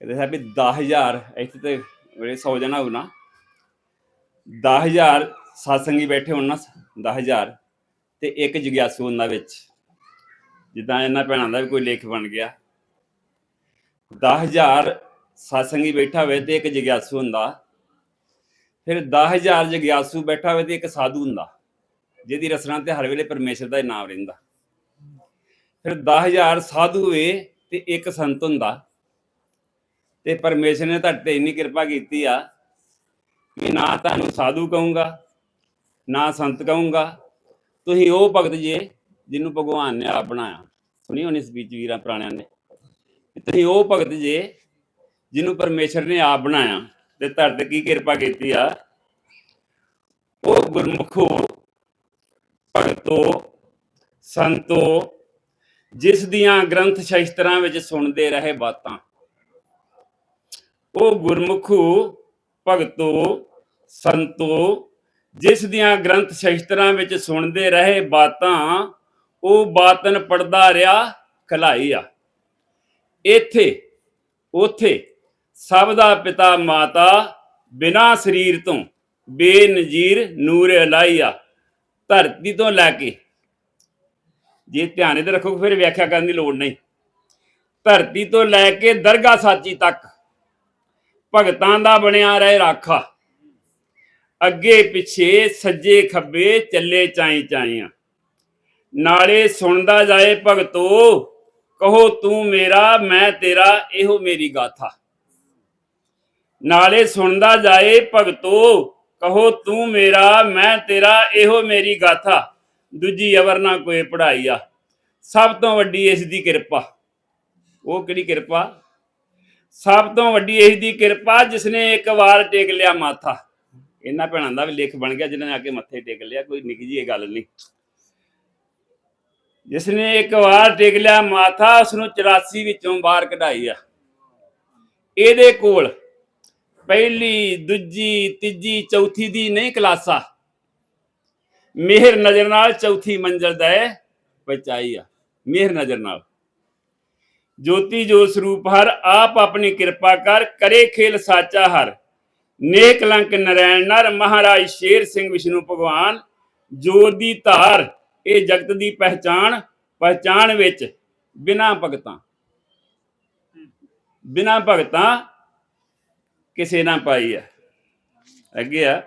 ਕਹਿੰਦੇ ਸਾਹਿਬ ਵੀ 10000 ਇੱਥੇ ਤੇ ਵੇਲੇ 100 ਜਣਾ ਹੋਊ ਨਾ। 10000 ਸਾਸੰਗੀ ਬੈਠੇ ਹੋਣ ਨਾ 10000 ਤੇ ਇੱਕ ਜਗਿਆਸੂ ਹੁੰਦਾ ਵਿੱਚ। ਜਿੱਦਾਂ ਇਹਨਾਂ ਭੈਣਾਂ ਦਾ ਵੀ ਕੋਈ ਲੇਖ ਬਣ ਗਿਆ। 10000 ਸਾਸੰਗੀ ਬੈਠਾ ਹੋਵੇ ਤੇ ਇੱਕ ਜਗਿਆਸੂ ਹੁੰਦਾ। ਫਿਰ 10000 ਜਗਿਆਸੂ ਬੈਠਾ ਹੋਵੇ ਤੇ ਇੱਕ ਸਾਧੂ ਹੁੰਦਾ। ਜਿਹਦੀ ਰਸਨਾ ਤੇ ਹਰ ਵੇਲੇ ਪਰਮੇਸ਼ਰ ਦਾ ਹੀ ਨਾਮ ਰਹਿੰਦਾ। ਫਿਰ 10000 ਸਾਧੂ ਵੇ ਤੇ ਇੱਕ ਸੰਤ ਹੁੰਦਾ। ਤੇ ਪਰਮੇਸ਼ਰ ਨੇ ਤੁਹਾਡੇ ਤੇ ਇੰਨੀ ਕਿਰਪਾ ਕੀਤੀ ਆ ਕਿ ਨਾ ਤੁਹਾਨੂੰ ਸਾਧੂ ਕਹੂੰਗਾ, ਨਾ ਸੰਤ ਕਹੂੰਗਾ। ਤੁਸੀਂ ਉਹ ਭਗਤ ਜੇ ਜਿਹਨੂੰ ਭਗਵਾਨ ਨੇ ਆਪ ਬਣਾਇਆ। ਸੁਣੀ ਹੋਣੀ ਸਪੀਚ ਵੀਰਾਂ ਪੁਰਾਣਿਆਂ ਨੇ ਤੁਸੀਂ ਉਹ ਭਗਤ ਜੇ ਜਿਹਨੂੰ ਪਰਮੇਸ਼ਰ ਨੇ ਆਪ ਬਣਾਇਆ ਤੇ ਤੁਹਾਡੇ ਤੇ ਕੀ ਕਿਰਪਾ ਕੀਤੀ ਆ? ਉਹ ਗੁਰਮੁਖੋ, ਭਗਤੋ, ਸੰਤੋ, ਜਿਸ ਦੀਆਂ ਗ੍ਰੰਥ ਸ਼ਾਸਤਰਾਂ ਵਿੱਚ ਸੁਣਦੇ ਰਹੇ ਬਾਤਾਂ। ਉਹ ਗੁਰਮੁਖੋ ਭਗਤੋ, ਸੰਤੋ, ਜਿਸ ਦੀਆਂ ਗ੍ਰੰਥ ਸ਼ਾਸਤਰਾਂ ਵਿੱਚ ਸੁਣਦੇ ਰਹੇ ਬਾਤਾਂ, ਉਹ ਬਾਤਨ ਪੜਦਾ ਰਿਹਾ, ਖਲਾਈ ਆ। ਇੱਥੇ, ਉਥੇ ਸਭ ਦਾ ਪਿਤਾ ਮਾਤਾ ਬਿਨਾ ਸਰੀਰ ਤੋਂ ਬੇਨਜ਼ੀਰ ਨੂਰ ਅਲਾਈਆ ਧਰਤੀ ਤੋਂ ਲੈ ਕੇ। ਜੇ ਧਿਆਨ ਇਹਦੇ ਰੱਖੋ, ਫਿਰ ਵਿਆਖਿਆ ਕਰਨ ਦੀ ਲੋੜ ਨਹੀਂ। ਧਰਤੀ ਤੋਂ ਲੈ ਕੇ ਦਰਗਾ ਸਾਚੀ ਤੱਕ। ਭਗਤਾਂ ਦਾ ਬਣਿਆ ਰਹੇ ਰਾਖਾ। ਅੱਗੇ ਪਿੱਛੇ ਸੱਜੇ ਖੱਬੇ ਚੱਲੇ ਚਾਈ ਚਾਈਆਂ। ਨਾਲੇ ਸੁਣਦਾ ਜਾਏ ਭਗਤੋ, ਕਹੋ ਤੂੰ ਮੇਰਾ, ਮੈਂ ਤੇਰਾ, ਇਹੋ ਮੇਰੀ ਗਾਥਾ। ਨਾਲੇ ਸੁਣਦਾ ਜਾਏ ਭਗਤੋ, ਕਹੋ ਤੂੰ ਮੇਰਾ, ਮੈਂ ਤੇਰਾ, ਇਹੋ ਮੇਰੀ ਗਾਥਾ। ਦੂਜੀ ਅਵਰ ਨਾ ਕੋਈ ਪੜਾਈ ਆ ਸਭ ਤੋਂ ਵੱਡੀ ਇਸ ਦੀ ਕਿਰਪਾ। ਉਹ ਕਿਹੜੀ ਕਿਰਪਾ? ਸਭ ਤੋਂ ਵੱਡੀ ਇਸ ਦੀ ਕਿਰਪਾ ਜਿਸਨੇ ਇੱਕ ਵਾਰ ਟੇਕ ਲਿਆ ਮਾਥਾ। ਇਹਨਾਂ ਭੈਣਾਂ ਦਾ ਵੀ ਲਿਖ ਬਣ ਗਿਆ ਜਿਨ੍ਹਾਂ ਨੇ ਆ ਕੇ ਮੱਥੇ ਟੇਕ ਲਿਆ, ਕੋਈ ਨਿੱਕੀ ਜਿਹੀ ਗੱਲ ਨਹੀਂ। ਜਿਸਨੇ ਇੱਕ ਵਾਰ ਟੇਕ ਲਿਆ ਮਾਥਾ ਉਸ ਨੂੰ 84 ਵਿੱਚੋਂ ਬਾਹਰ ਕਢਾਈ ਆ। ਇਹਦੇ ਕੋਲ ਪਹਿਲੀ, ਦੂਜੀ, ਤੀਜੀ, ਚੌਥੀ ਦੀ ਨਹੀਂ ਕਲਾਸਾ ਮਿਹਰ ਨਜ਼ਰ ਨਾਲ ਚੌਥੀ ਮੰਜ਼ਲ ਦਾ ਹੈ ਬਚਾਈ ਆ। ਮਿਹਰ ਨਜ਼ਰ ਨਾਲ। ਜੋਤੀ ਜੋ ਸਰੂਪ ਹਰ, ਆਪ ਆਪਣੀ ਕਿਰਪਾ ਕਰ, ਕਰੇ ਖੇਲ ਸਾਚਾ ਹਰ। ਨੇਕ ਲੰਕ ਨਰੈਣ ਨਰ, ਮਹਾਰਾਜ ਸ਼ੇਰ ਸਿੰਘ ਵਿਸ਼ਨੂੰ ਭਗਵਾਨ, ਜੋਤ ਦੀ ਧਾਰ, ਇਹ ਜਗਤ ਦੀ ਪਹਿਚਾਨ ਪਹਿਚਾਨ ਵਿੱਚ ਬਿਨਾ ਭਗਤਾਂ। ਬਿਨਾ ਭਗਤਾਂ ਕਿਸੇ ਨਾ ਪਾਈ ਆ। ਅੱਗੇ ਆ।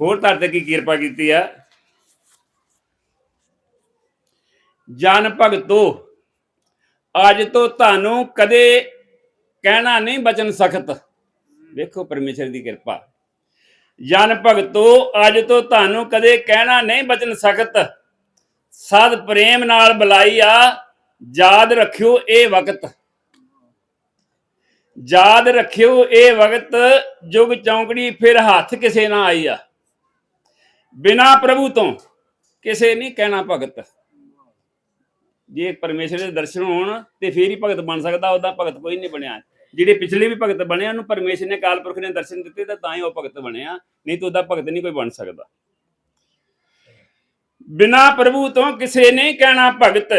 ਹੋਰ ਧਰ ਤੇ ਕੀ ਕਿਰਪਾ ਕੀਤੀ ਆ? ਜਨ ਭਗਤੋ ਅੱਜ ਤੋਂ ਤੁਹਾਨੂੰ ਕਦੇ ਕਹਿਣਾ ਨਹੀਂ ਬਚਨ ਸਖਤ। ਵੇਖੋ ਪਰਮੇਸ਼ਰ ਦੀ ਕਿਰਪਾ। ਜਨ ਭਗਤੋ, ਅੱਜ ਤੋਂ ਤੁਹਾਨੂੰ ਕਦੇ ਕਹਿਣਾ ਨਹੀਂ ਬਚਨ ਸਖਤ। ਸਦ ਪ੍ਰੇਮ ਨਾਲ ਬੁਲਾਈ ਆ ਯਾਦ ਰੱਖਿਓ ਇਹ ਵਕਤ। ਯਾਦ ਰੱਖਿਓ ਇਹ ਵਕਤ, ਜੁਗ ਚੌਂਕੜੀ ਫਿਰ ਹੱਥ ਕਿਸੇ ਨਾ ਆਈ ਆ ਬਿਨਾ ਪ੍ਰਭੂ ਤੋਂ ਕਿਸੇ ਨਹੀਂ ਕਹਿਣਾ ਭਗਤ। ਜੇ ਪਰਮੇਸ਼ਰ ਦੇ ਦਰਸ਼ਨ ਹੋਣ ਤੇ ਫੇਰ ਹੀ ਭਗਤ ਬਣ ਸਕਦਾ ਉਹਦਾ ਭਗਤ ਕੋਈ ਨਹੀਂ ਬਣਿਆ। ਜਿਹੜੇ ਪਿਛਲੇ ਵੀ ਭਗਤ ਬਣੇ ਉਹਨੂੰ ਪਰਮੇਸ਼ਰ ਨੇ ਕਾਲ ਪੁਰਖ ਨੇ ਦਰਸ਼ਨ ਦਿੱਤੇ ਤਾਂ ਤਾਂ ਹੀ ਉਹ ਭਗਤ ਬਣਿਆ, ਨਹੀਂ ਤਾਂ ਉਹਦਾ ਭਗਤ ਨਹੀਂ ਕੋਈ ਬਣ ਸਕਦਾ। ਬਿਨਾ ਪ੍ਰਭੂ ਤੋਂ ਕਿਸੇ ਨੇ ਕਹਿਣਾ, ਭਗਤ,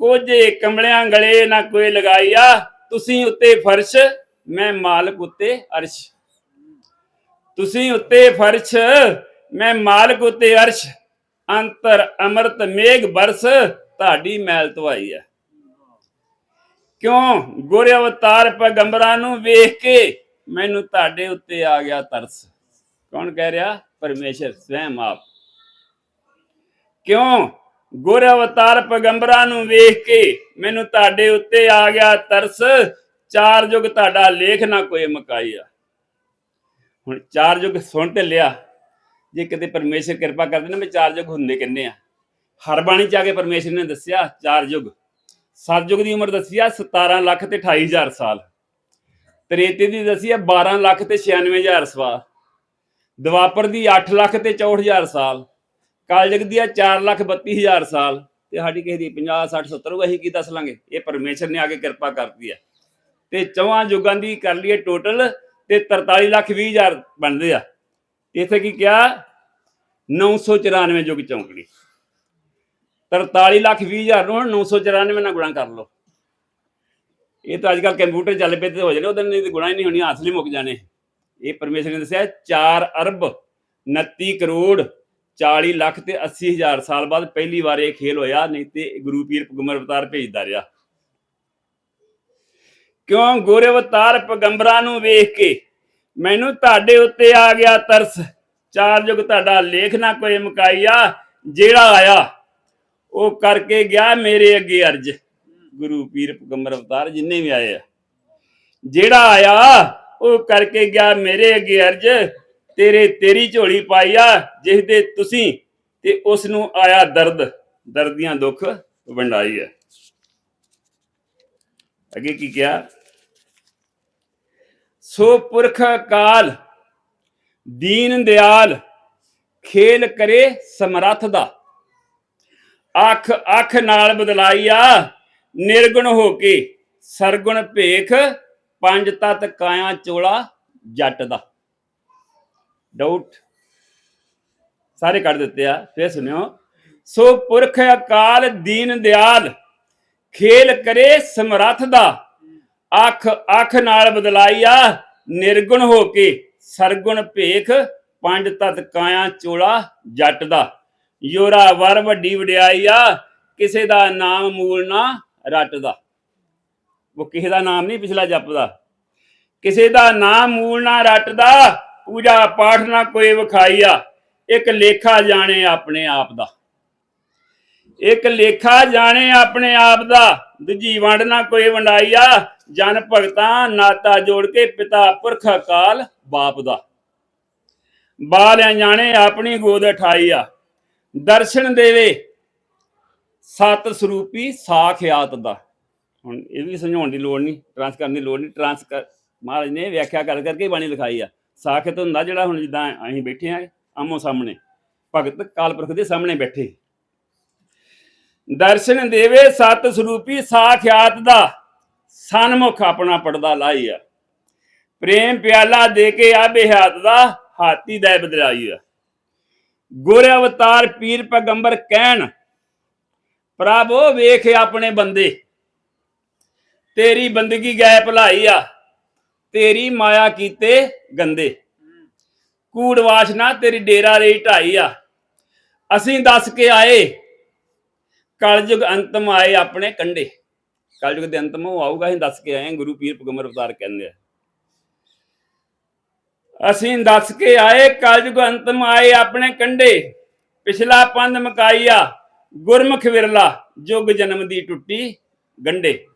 ਕੋਝੇ ਕਮਲਿਆਂ ਗਲੇ ਨਾ ਕੋਈ ਲਗਾਈਆ ਤੁਸੀਂ ਉੱਤੇ ਫਰਸ਼, ਮੈਂ ਮਾਲਕ ਉੱਤੇ ਅਰਸ਼। ਤੁਸੀਂ ਉੱਤੇ ਫਰਸ਼, ਮੈਂ ਮਾਲਕ ਉੱਤੇ ਅਰਸ਼। ਅੰਤਰ ਅਮਰਤ ਮੇਘ ਬਰਸ ਤੁਹਾਡੀ ਮੈਲ ਧਵਾਈ ਹੈ। ਕਿਉਂ? ਗੁਰ ਅਵਤਾਰ ਪੈਗੰਬਰਾਂ ਨੂੰ ਵੇਖ ਕੇ ਮੈਨੂੰ ਤੁਹਾਡੇ ਉੱਤੇ ਆ ਗਿਆ ਤਰਸ। ਕੌਣ ਕਹਿ ਰਿਹਾ? ਪਰਮੇਸ਼ਰ ਸਵੈਮ ਆਪ ਕਿਉਂ? ਗੁਰ ਅਵਤਾਰ ਪੈਗੰਬਰਾਂ ਨੂੰ ਵੇਖ ਕੇ ਮੈਨੂੰ ਤੁਹਾਡੇ ਉੱਤੇ ਆ ਗਿਆ ਤਰਸ। ਚਾਰ ਯੁਗ ਤੁਹਾਡਾ ਲੇਖ ਨਾ ਕੋਈ ਮਕਾਈ ਆ ਹੁਣ ਚਾਰ ਯੁਗ ਸੁਣ ਤੇ ਲਿਆ। ਜੇ ਕਿਤੇ ਪਰਮੇਸ਼ਰ ਕਿਰਪਾ ਕਰਦੇ ਨਾ, ਮੈਂ ਚਾਰ ਯੁਗ ਹੁੰਦੇ ਕਿੰਨੇ ਆ? ਹਰ ਬਾਣੀ ਚ ਆ ਕੇ ਪਰਮੇਸ਼ਰ ਨੇ ਦੱਸਿਆ, ਚਾਰ ਯੁਗ। ਸਤਜੁਗ ਦੀ ਉਮਰ ਦੱਸੀ ਆ 17 ਲੱਖ ਤੇ 28000 ਸਾਲ। ਤ੍ਰੇਤੇ ਦੀ ਦੱਸੀ ਆ 12 ਲੱਖ ਤੇ 96000 ਸਾਲ ਦਵਾਪਰ ਦੀ 8 ਲੱਖ ਤੇ 64000 ਸਾਲ। ਕਲਯੁਗ ਦੀ ਆ 4 ਲੱਖ 32000 ਸਾਲ। ਤੇ ਸਾਡੀ ਕਿਸੇ ਦੀ 50 60 70 ਅਸੀਂ ਕੀ ਦੱਸ ਲਾਂਗੇ? ਇਹ ਪਰਮੇਸ਼ਰ ਨੇ ਆ ਕੇ ਕਿਰਪਾ ਕਰਦੀ ਆ। ਤੇ ਚੌਹਾਂ ਯੁਗਾਂ ਦੀ ਕਰ ਲਈਏ ਟੋਟਲ ਤੇ 43 ਲੱਖ 20 ਹਜ਼ਾਰ ਬਣਦੇ ਆ। ਤੇ ਇੱਥੇ ਕੀ ਕਿਹਾ? 994 ਯੁਗ ਚੌਂਕੜੀ 43 ਲੱਖ 20 ਹਜ਼ਾਰ ਨੂੰ ਹੁਣ 994 ਨਾਲ ਗੁਣਾ ਕਰ ਲਓ। ਇਹ ਤਾਂ ਅੱਜ ਕੱਲ ਕੰਪਿਊਟਰ ਚੱਲ ਪਏ ਤੇ ਹੋ ਜਾਣੇ, ਉਹਦੇ ਨਹੀਂ ਗੁਣਾ ਹੀ ਨਹੀਂ ਹੋਣੀ ਅਸਲੀ ਮੁੱਕ ਜਾਣੇ। ਇਹ ਪਰਮੇਸ਼ਰ ਨੇ ਦੱਸਿਆ 4 ਅਰਬ 29 ਕਰੋੜ 40 ਲੱਖ ਤੇ 80 ਹਜ਼ਾਰ ਸਾਲ ਬਾਅਦ ਪਹਿਲੀ ਵਾਰ ਇਹ ਖੇਲ ਹੋਇਆ, ਨਹੀਂ ਤੇ ਗੁਰੂ ਪੀਰ ਪਗੰਬਰ ਅਵਤਾਰ ਭੇਜਦਾ ਰਿਹਾ। ਕਿਉਂ? ਗੋਰੇ ਅਵਤਾਰ ਪਗੰਬਰਾਂ ਨੂੰ ਵੇਖ ਕੇ ਮੈਨੂੰ ਤੁਹਾਡੇ ਉੱਤੇ ਆ ਗਿਆ ਤਰਸ। ਚਾਰ ਯੁਗ ਤੁਹਾਡਾ ਲੇਖ ਨਾ ਕੋਈ ਮੁਕਾਈਆ ਜਿਹੜਾ ਆਇਆ। ਉਹ ਕਰਕੇ ਗਿਆ ਮੇਰੇ ਅੱਗੇ ਅਰਜ। ਗੁਰੂ ਪੀਰ ਪਗੰਬਰ ਅਵਤਾਰ ਜਿੰਨੇ ਵੀ ਆਏ ਆ। ਜਿਹੜਾ ਆਇਆ, ਉਹ ਕਰਕੇ ਗਿਆ ਮੇਰੇ ਅੱਗੇ ਅਰਜ। ਤੇਰੇ, ਤੇਰੀ ਝੋਲੀ ਪਾਈ ਆ ਜਿਸ ਦੇ ਤੁਸੀਂ ਤੇ ਉਸ ਨੂੰ ਆਇਆ ਦਰਦ। ਦਰਦੀਆਂ ਦੁੱਖ ਵੰਡਾਈ ਹੈ ਅੱਗੇ ਕੀ ਕਿਹਾ? ਸੋ ਪੁਰਖ ਕਾਲ, ਦੀਨ ਦਿਆਲ, ਖੇਲ ਕਰੇ ਸਮਰੱਥ ਦਾ। ਅੱਖ ਅੱਖ ਨਾਲ ਬਦਲਾਈਆ ਨਿਰਗੁਣ ਹੋ ਕੇ ਸਰਗੁਣ ਭੇਖ, ਪੰਜ ਤਤ ਕਾਇਆ ਚੋਲਾ ਜੱਟ ਦਾ। ਡਾਊਟ ਸਾਰੇ ਕੱਢ ਦਿੱਤੇ ਆ, ਫੇਰ ਸੁਣਿਓ। ਸੋ ਪੁਰਖ ਅਕਾਲ ਦੀਨ ਦਿਆਲ, ਖੇਲ ਕਰੇ ਸਮਰੱਥ ਦਾ। ਅੱਖ ਅੱਖ ਨਾਲ ਬਦਲਾਈ ਆ, ਨਿਰਗੁਣ ਹੋ ਕੇ ਸਰਗੁਣ ਭੇਖ, ਪੰਜ ਤਤ ਕਾਇਆ ਚੋਲਾ ਜੱਟ ਦਾ। ਯੋਰਾ ਵਰ ਵੱਡੀ ਵਡਿਆਈ ਆ, ਕਿਸੇ ਦਾ ਨਾਮ ਮੂਲ ਨਾ ਰੱਟਦਾ ਉਹ ਕਿਸੇ ਦਾ ਨਾਮ ਨਹੀਂ ਪਿਛਲਾ ਜਪਦਾ। ਕਿਸੇ ਦਾ ਨਾਮ ਮੂਲ ਨਾ ਰੱਟਦਾ ਪੂਜਾ ਪਾਠ ਨਾ ਕੋਈ ਵਿਖਾਈਆ ਇੱਕ ਲੇਖਾ ਜਾਣੇ ਆਪਣੇ ਆਪ ਦਾ। ਇੱਕ ਲੇਖਾ ਜਾਣੇ ਆਪਣੇ ਆਪ ਦਾ, ਦੂਜੀ ਵੰਡ ਨਾ ਕੋਈ ਵੰਡਾਈਆ ਜਨ ਭਗਤਾਂ ਨਾਤਾ ਜੋੜ ਕੇ ਪਿਤਾ ਪੁਰਖ ਅਕਾਲ ਬਾਪ ਦਾ। ਬਾਲਿਆਂ ਜਾਣੇ ਆਪਣੀ ਗੋਦ ਠਾਈਆ ਦਰਸ਼ਨ ਦੇਵੇ। ਸਤ ਸਰੂਪੀ ਸਾਖਿਆਤ ਦਾ। ਹੁਣ ਇਹ ਵੀ ਸਮਝਾਉਣ ਦੀ ਲੋੜ ਨਹੀਂ ਟ੍ਰਾਂਸ ਕਰਨ ਦੀ ਲੋੜ ਨਹੀਂ। ਟ੍ਰਾਂਸ ਕਰ ਮਹਾਰਾਜ ਨੇ ਵਿਆਖਿਆ ਕਰ ਕਰਕੇ ਬਾਣੀ ਲਿਖਾਈ ਆ। ਸਾਖਿਆਤ ਹੁੰਦਾ ਜਿਹੜਾ ਹੁਣ ਜਿੱਦਾਂ ਅਸੀਂ ਬੈਠੇ ਆ, ਆਮੋ ਸਾਹਮਣੇ। ਭਗਤ ਕਾਲਪੁਰਖ ਦੇ ਸਾਹਮਣੇ ਬੈਠੇ। ਦਰਸ਼ਨ ਦੇਵੇ ਸਤ ਸਰੂਪੀ ਸਾਖਿਆਤ ਦਾ। ਸਨਮੁਖ ਆਪਣਾ ਪਰਦਾ ਆ। ਪ੍ਰੇਮ ਪਿਆਲਾ ਦੇ ਕੇ ਆ ਹੱਥ ਦਾ, ਹਾਥੀ ਦਾ ਬਦਲਾਈ ਆ। ਗੁਰ ਅਵਤਾਰ ਪੀਰ ਪੈਗੰਬਰ ਕਹਿਣ, ਪ੍ਰਭੂ, ਵੇਖ ਆਪਣੇ ਬੰਦੇ। ਤੇਰੀ ਬੰਦਗੀ ਗਏ ਭਲਾਈ ਆ। ਤੇਰੀ ਮਾਇਆ ਕੀਤੇ ਗੰਦੇ। ਕੂੜ ਵਾਸ਼ਨਾ ਤੇਰੀ ਡੇਰਾ ਰਹੀ ਢਾਈ ਆ। ਅਸੀਂ ਦੱਸ ਕੇ ਆਏ, ਕਲਯੁਗ ਅੰਤਮ ਆਏ ਆਪਣੇ ਕੰਡੇ ਕਲਯੁਗ ਦੇ ਅੰਤਮ ਉਹ ਆਊਗਾ, ਅਸੀਂ ਦੱਸ ਕੇ ਆਏ ਗੁਰੂ ਪੀਰ ਪੈਗੰਬਰ ਅਵਤਾਰ ਕਹਿੰਦੇ ਆ। ਅਸੀਂ ਦੱਸ ਕੇ ਆਏ ਕਲਯੁਗ ਅੰਤਮ ਆਏ ਆਪਣੇ ਕੰਡੇ ਪਿਛਲਾ ਪੰਧ ਮਕਾਈਆ, ਗੁਰਮੁਖ ਵਿਰਲਾ, ਜੁਗ ਜਨਮ ਦੀ ਟੁੱਟੀ ਗੰਡੇ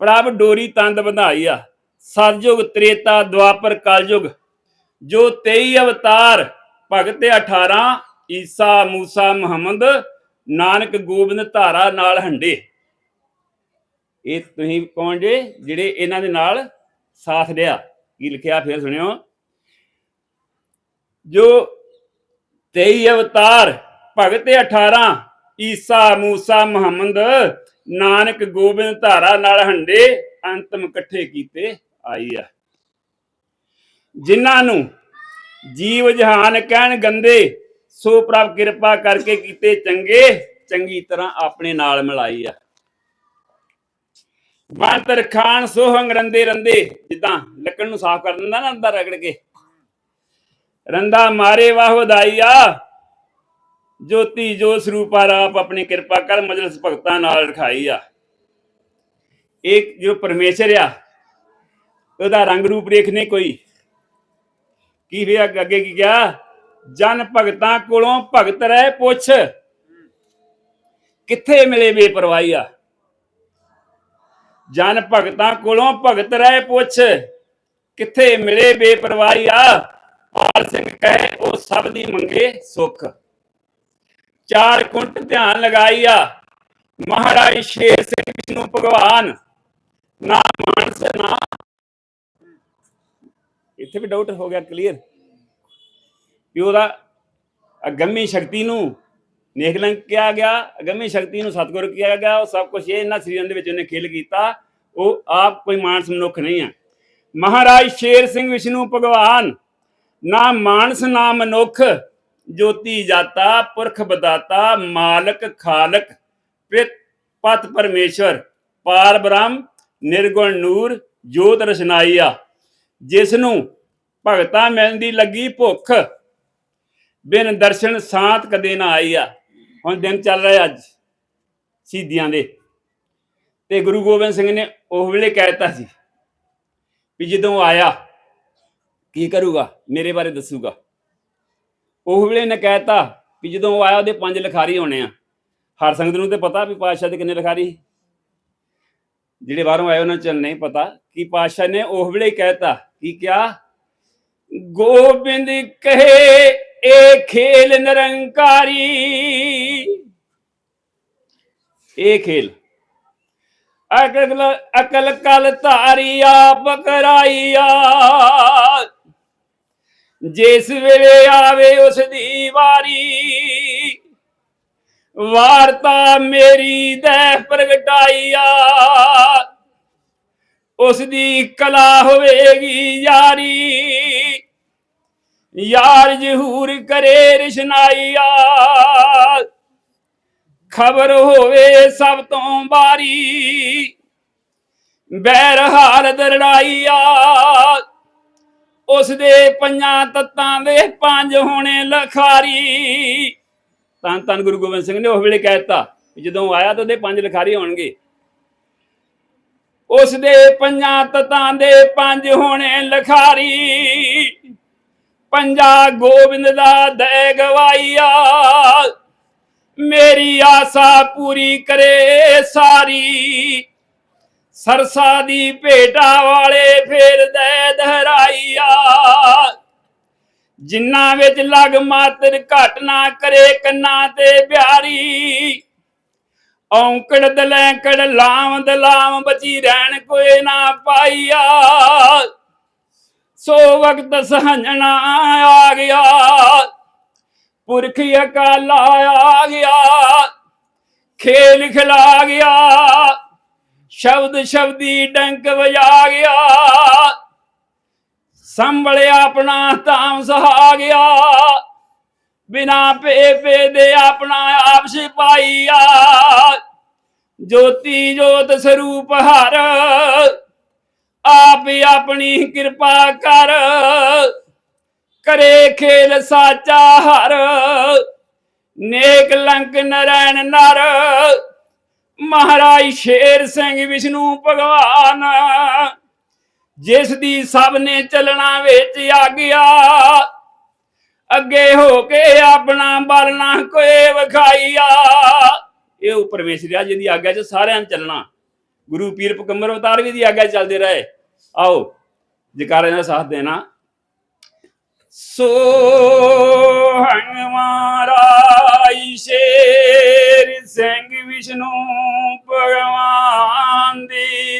ਪ੍ਰਭ ਡੋਰੀ ਤੰਦ ਵਧਾਈਆ ਸਤਜੁਗ ਤ੍ਰੇਤਾ ਦੁਆਪਰ ਕਲਯੁਗ। ਜੋ 23 ਅਵਤਾਰ, ਭਗਤ 18 ਈਸਾ, ਮੂਸਾ, ਮੁਹੰਮਦ, ਨਾਨਕ ਗੋਬਿੰਦ ਧਾਰਾ ਨਾਲ ਹੰਡੇ ਇਹ ਤੁਸੀਂ ਕੌਣ ਜੇ, ਜਿਹੜੇ ਇਹਨਾਂ ਦੇ ਨਾਲ ਸਾਥ ਲਿਆ? ਕੀ ਲਿਖਿਆ? ਫਿਰ ਸੁਣਿਓ। ਜੋ 23 ਅਵਤਾਰ ਭਗਤ 18 ਈਸਾ, ਮੂਸਾ, ਮੁਹੰਮਦ, ਨਾਨਕ ਗੋਬਿੰਦ ਧਾਰਾ ਨਾਲ ਹੰਡੇ ਅੰਤਮ ਇਕੱਠੇ ਕੀਤੇ ਆਈ ਆ। ਜਿਨ੍ਹਾਂ ਨੂੰ ਜੀਵ ਜਹਾਨ ਕਹਿਣ ਗੰਦੇ, ਸੋ ਪ੍ਰਭ ਕਿਰਪਾ ਕਰਕੇ ਕੀਤੇ ਚੰਗੇ, ਚੰਗੀ ਤਰ੍ਹਾਂ ਆਪਣੇ ਨਾਲ ਮਿਲਾਈ ਆ। ਬੰਤਰ ਖਾਨ ਸੋਹੰਗ ਰੰਦੇ ਰੰਦੇ ਜਿੱਦਾਂ ਲੱਕੜ ਨੂੰ ਸਾਫ਼ ਕਰ ਦਿੰਦਾ ਨਾ ਅੰਦਰ ਰਗੜ ਕੇ। ਰੰਦਾ ਮਾਰੇ ਵਾਹ ਵਧਾਈਆ। ਜੋਤੀ ਜੋ ਸਰੂਪਾ ਰਾਪ ਆਪਣੀ ਕਿਰਪਾ ਕਰ ਮਜਲਸ ਭਗਤਾਂ ਨਾਲ ਰਖਾਈ ਆ। ਇੱਕ ਜੋ ਪਰਮੇਸ਼ਰ ਆ, ਉਹਦਾ ਰੰਗ ਰੂਪ ਰੇਖ ਨਹੀਂ ਕੋਈ। ਕੀ ਵੀ ਅੱਗੇ ਕੀ ਕਿਹਾ? ਜਨ ਭਗਤਾਂ ਕੋਲੋਂ ਭਗਤ ਰਹਿ ਪੁੱਛ। ਕਿੱਥੇ ਮਿਲੇ ਬੇਪਰਵਾਹੀ ਆ? ਜਨ ਭਗਤਾਂ ਕੋਲੋਂ ਭਗਤ ਰਹਿ ਪੁੱਛ। ਕਿੱਥੇ ਮਿਲੇ ਬੇਪਰਵਾਹੀ ਆ? ਪਾਲ ਸਿੰਘ ਕਹੇ, ਉਹ ਸਭ ਦੀ ਮੰਗੇ ਸੁਖ। ਚਾਰ ਕੁੰਟ ਧਿਆਨ ਲਗਾਈਆ ਮਹਾਰਾਜ ਸ਼ੇਰ ਸਿੰਘ ਵਿਸ਼ਨੂੰ ਭਗਵਾਨ। ਨਾ ਮਾਨਸ, ਨਾ ਇੱਥੇ ਵੀ ਡਾਊਟ ਹੋ ਗਿਆ ਕਲੀਅਰ ਵੀ ਉਹਦਾ ਅਗੰਮੀ ਸ਼ਕਤੀ ਨੂੰ ਨੇਕਲੰਕ ਕਿਹਾ ਗਿਆ, ਅਗੰਮੀ ਸ਼ਕਤੀ ਨੂੰ ਸਤਿਗੁਰ ਕਿਹਾ ਗਿਆ, ਉਹ ਸਭ ਕੁਝ ਇਹ ਇਹਨਾਂ ਸਰੀਰਾਂ ਦੇ ਵਿੱਚ ਉਹਨੇ ਖੇਲ ਕੀਤਾ। ਉਹ ਆਪ ਕੋਈ ਮਾਨਸ ਮਨੁੱਖ ਨਹੀਂ ਆ। ਮਹਾਰਾਜ ਸ਼ੇਰ ਸਿੰਘ ਵਿਸ਼ਨੂੰ ਭਗਵਾਨ। ਨਾ ਮਾਨਸ, ਨਾ ਮਨੁੱਖ। ਜੋਤੀ ਜਾਤਾ, ਪੁਰਖ ਬਦਾਤਾ, ਮਾਲਕ, ਖਾਲਕ ਪ੍ਰਿਤ ਪਤ ਪਰਮੇਸ਼ਵਰ, ਪਾਰ ਬ੍ਰਹਮ, ਨਿਰਗੁਣ ਨੂਰ, ਜੋਤ ਰਸਨਾਈ ਆ ਜਿਸ ਨੂੰ ਭਗਤਾਂ ਮਿਲਦੀ ਲੱਗੀ ਭੁੱਖ, ਬਿਨ ਦਰਸ਼ਨ ਸਾਤ ਕਦੇ ਨਾ ਆਈ ਆ ਹੁਣ ਦਿਨ ਚੱਲ ਰਿਹਾ ਅੱਜ ਸ਼ਹੀਦੀਆਂ ਦੇ। ਤੇ ਗੁਰੂ ਗੋਬਿੰਦ ਸਿੰਘ ਨੇ ਉਹ ਵੇਲੇ ਕਹਿਤਾ ਸੀ ਵੀ ਜਦੋਂ ਆਇਆ ਕੀ ਕਰੂਗਾ ਮੇਰੇ ਬਾਰੇ ਦੱਸੂਗਾ ਉਹ ਵੇਲੇ ਨੇ ਕਹਿਤਾ ਵੀ ਜਦੋਂ ਉਹ ਆਇਆ ਉਹਦੇ ਪੰਜ ਲਿਖਾਰੀ ਹੋਣੇ ਆ ਹਰ ਸੰਗਤ ਨੂੰ ਤੇ ਪਤਾ ਵੀ ਪਾਤਸ਼ਾਹ ਦੇ ਕਿੰਨੇ ਲਿਖਾਰੀ ਜਿਹੜੇ ਬਾਹਰੋਂ ਆਏ ਉਹਨਾਂ ਨੂੰ ਨਹੀਂ ਪਤਾ ਕਿ ਪਾਤਸ਼ਾਹ ਨੇ ਉਹ ਵੇਲੇ ਹੀ ਕਹਿਤਾ ਕੀ ਕਿਹਾ ਗੋਬਿੰਦ ਕਹੇ ਇਹ ਖੇਲ ਨਿਰੰਕਾਰੀ ਇਹ ਖੇਲ ਅਕਲ ਅਕਲ ਕਲ ਧਾਰੀ ਆਪ ਕਰਾਈਆ ਜਿਸ ਵੇਲੇ ਆਵੇ ਉਸ ਦੀ ਵਾਰੀ, ਵਾਰਤਾ ਮੇਰੀ ਦੇ ਪ੍ਰਗਟਾਈਆ ਉਸ ਦੀ ਕਲਾ ਹੋਵੇਗੀ ਯਾਰੀ, ਯਾਰ ਜਹੂਰ ਕਰੇ ਰਿਸ਼ਨਾਈਆ ਖਬਰ ਹੋਵੇ ਸਭ ਤੋਂ ਬਾਰੀ ਬਹਿਰਹਾਰ ਦਰੜਾਈਆ ਉਸ ਦੇ ਪੰਜਾਂ ਤੱਤਾਂ ਦੇ ਪੰਜ ਹੋਣੇ ਲਖਾਰੀ। ਤਾਂ ਤਾਂ ਗੁਰੂ ਗੋਬਿੰਦ ਸਿੰਘ ਨੇ ਉਸ ਵੇਲੇ ਕਹਿਤਾ ਵੀ ਜਦੋਂ ਆਇਆ ਤਾਂ ਉਹਦੇ ਪੰਜ ਲਖਾਰੀ ਹੋਣਗੇ। ਉਸ ਦੇ ਪੰਜਾਂ ਤਤਾਂ ਦੇ ਪੰਜ ਹੋਣੇ ਲਖਾਰੀ। ਪੰਜਾ ਗੋਬਿੰਦ ਦਾ ਦੇ ਗਵਾਈਆ। ਮੇਰੀ ਆਸਾ ਪੂਰੀ ਕਰੇ ਸਾਰੀ। ਸਰਸਾ ਦੀ ਭੇਟਾ ਵਾਲੇ ਫੇਰ ਦੇ ਦਹਰਾਈਆ। ਜਿੰਨਾ ਵਿੱਚ ਲਗ ਮਾਤਰ ਘਟ ਨਾ ਕਰੇ ਕੰਨਾਂ ਤੇ ਬਿਆਰੀ ਔਂਕੜ ਦਲੈਂਕੜ ਲਾਮ ਦਲਾਮ ਬਚੀ ਰਹਿਣ ਕੋਈ ਨਾ ਪਾਈਆ। ਸੋ ਵਕਤ ਸਹੰਜਣਾ ਆ ਗਿਆ। ਪੁਰਖ ਅਕਾਲਾ ਆ ਗਿਆ। ਖੇਲ ਖਿਲਾ ਗਿਆ। ਸ਼ਬਦ ਸ਼ਬਦੀ ਡੰਕ ਵਜਾ ਗਿਆ। ਸੰਭਲਿਆ ਆਪਣਾ ਧਾਮ ਸਹਾ ਗਿਆ। ਬਿਨਾ ਪੇ ਪੇ ਦੇ ਆਪਣਾ ਆਪ ਸਿਪਾਈਆ ਜੋਤੀ ਜੋਤ ਸਰੂਪ ਹਰ, ਆਪ ਆਪਣੀ ਕਿਰਪਾ ਕਰ। ਕਰੇ ਖੇਲ ਸਾਚਾ ਹਰ, ਨੇਕ ਲੰਕ ਨਰੈਣ ਨਰ। ਮਹਾਰਾਜ ਸ਼ੇਰ ਸਿੰਘ ਵਿਸ਼ਨੂੰ ਭਗਵਾਨ। ਜਿਸ ਦੀ ਸਭ ਨੇ ਚੱਲਣਾ ਵਿੱਚ ਆਗਿਆ, ਅੱਗੇ ਹੋ ਕੇ ਆਪਣਾ ਬਲਣਾ ਕੋਈ ਵਿਖਾਈਆ। ਇਹ ਉਹ ਪਰਮੇਸ਼ਰ ਆ ਜਿਹਦੀ ਆਗਿਆ 'ਚ ਸਾਰਿਆਂ ਨੇ ਚੱਲਣਾ। ਗੁਰੂ ਪੀਰ ਪਕੰਬਰ ਅਵਤਾਰ ਵੀ ਦੀ ਆਗਿਆ 'ਚ ਚੱਲਦੇ ਰਹੇ। ਆਓ, ਜਕਾਰੇ ਦਾ ਸਾਥ ਦੇਣਾ। ਸੋ ਹੰਗਮਾਰਾਈ ਸ਼ੇਰ ਸਿੰਘ ਵਿਸ਼ਨੂੰ ਭਗਵਾਨ ਦੀ